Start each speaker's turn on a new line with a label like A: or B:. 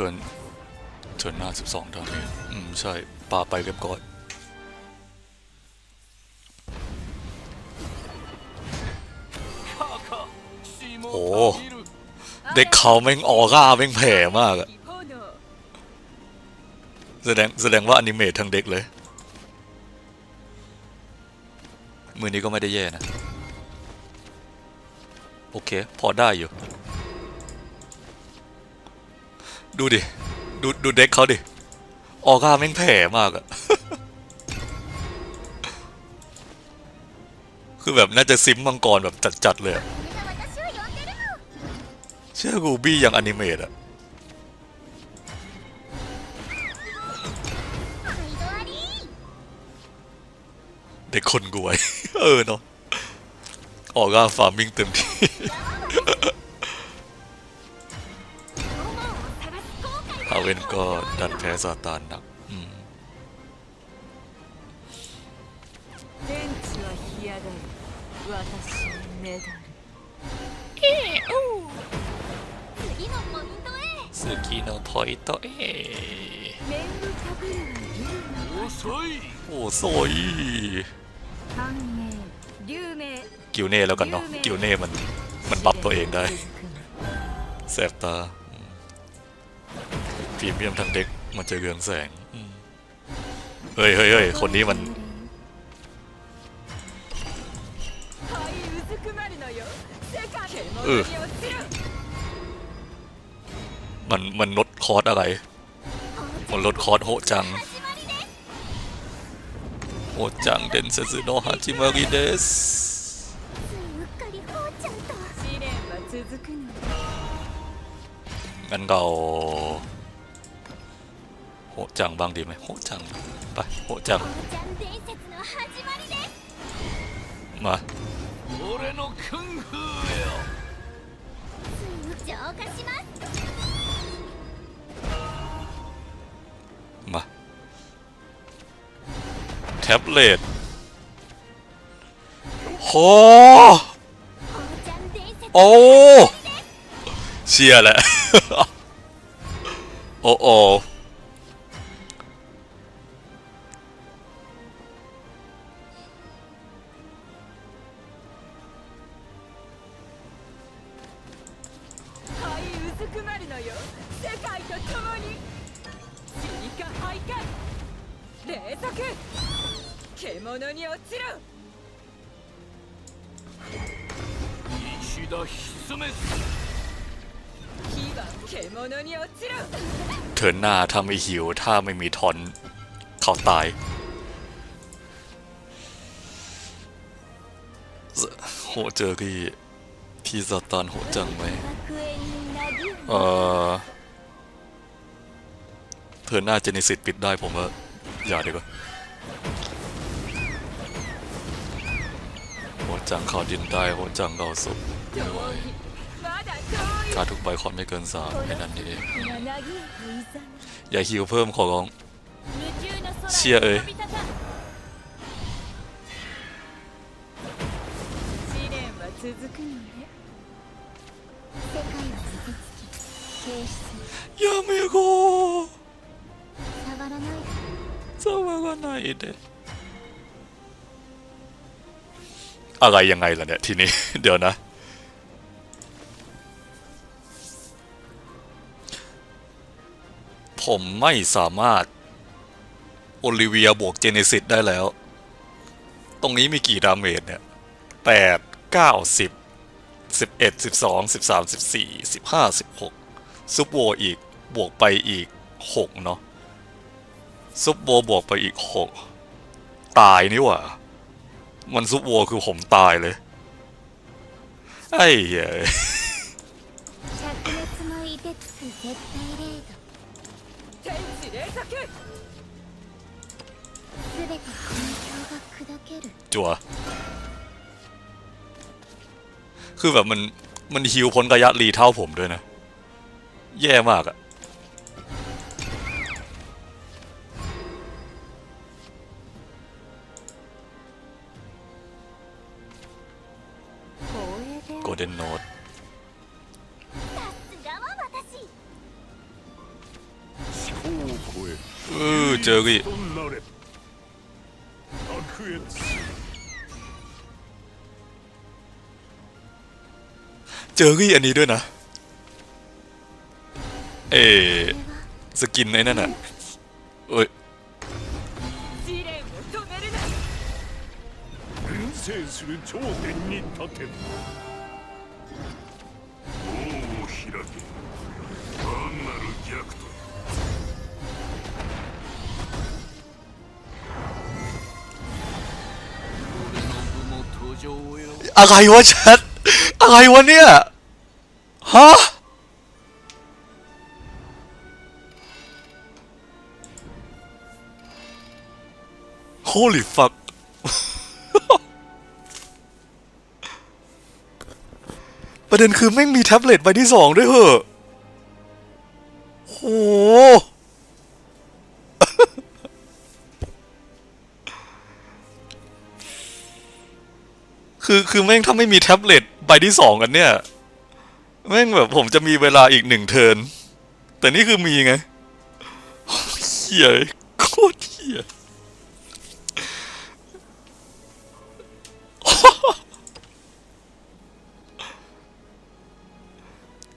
A: เทิร์นเทิร์นหน้า 12ดาเมจอืม ใช่ปาไปเรียบร้อยโอ้เด็กเขาแม่งออร่าแม่งแผ่มากอะแสดงแสดงว่าอนิเมตทั้งเด็กเลย มือนี้ก็ไม่ได้แย่นะ โอเค พอได้อยู่ ดูดิ ดูดูเด็กเขาดิ ออก้าแม่งแผ่มากอะคือแบบน่าจะซิมมังกรแบบจัดๆเลยเชื่อกูบี้ยังอนิเมตอะเด็กคนกวย เออเนาะออก้าฟาร์มิงเต็มที่ เว่นก็ดันแพ้ซาตานหนักอืมสกีโนพอยโตเอโอ้โซยกิวเน่แล้วกันเนาะกิวเน่มันมันบัฟตัวเองได้แสบตา พรีเมียมทางเด็กมันจะเรืองแสงเฮ้ยเฮ้ยเฮ้ยคนนี้มันมันมันลดคอร์สอะไร มันลดคอร์สโหจัง โหจังเดนเซซูโนฮาจิมาริเดสงั้นเราะจังบ้างดีไหมโหจัง ไปโหจัง มามาแท็บเล็ตโอโอ้เชียแหละ โอ้โอ้
B: はいうずくまるのよ世界と共に死にか徘徊霊族獣に落ちろ
C: 石田ひつめ
B: 火は獣に落ちろ
A: เทิร์นหน้าถ้าไม่หิว ถ้าไม่มีทอน เขาตายสโหเจอที่ที่ซาตานโหจังไหม
D: 楽園になぎる
A: เออเทิร์นหน้าเจนิสิตปิดได้ผมว่า อย่าดีกว่าโหจังเขาดินได้โหจังเราสุก
B: 遠いまだ遠い
A: การทุกใบคอนไม่เกินสามแค่นั้นเอง
D: がなぎへといざな
A: อย่าหิวเพิ่มขอร้อง
D: 無窮の空
A: シアえ
D: 飛び立た
B: 試練は続くのね
D: 世界は凍てつき 軽視する
A: อย่าเมโก
D: 触らないで
A: สวากันไหนเด็อะไรยังไงล่ะเนี่ยทีนี้ เดี๋ยวนะ ผมไม่สามารถ โอลิเวียบวกเจเนซิสได้แล้ว ตรงนี้มีกี่ดาเมจเนี่ยแปดเก้าสิบสิบเอ็ดสิบสองสิบสามสิบสี่สิบห้าสิบหก ซุปโวอีกบวกไปอีก 6 เนาะซุปโวบวกไปอีก 6 ตายนี่ว่า มันซุปโวคือผมตายเลย ไอ้เหี้ยจัวคือแบบมัน มันฮิวพ้นระยะรีเท่าผมด้วยนะ แย่มากอะโกลเด้นโนดเออเจอกี่เจอกูอันนี้ด้วยนะ เอสกินไอ้นั่นอ่ะเอ้ย
B: 試練を止めるな
E: 連戦する頂点に立て門を開け単なる逆と
C: 俺の部も登場よ
A: อะไรวะชัด อะไรวะเนี่ย ฮะ Holy fuck ประเด็นคือแม่งมีแท็บเล็ตใบที่สองด้วยเหอะโหคือคือแม่งถ้าไม่มีแท็บเล็ตใบที่สองกันเนี่ย แม่งแบบผมจะมีเวลาอีกหนึ่งเทิน แต่นี่คือมีไงเฮียโคตรเฮีย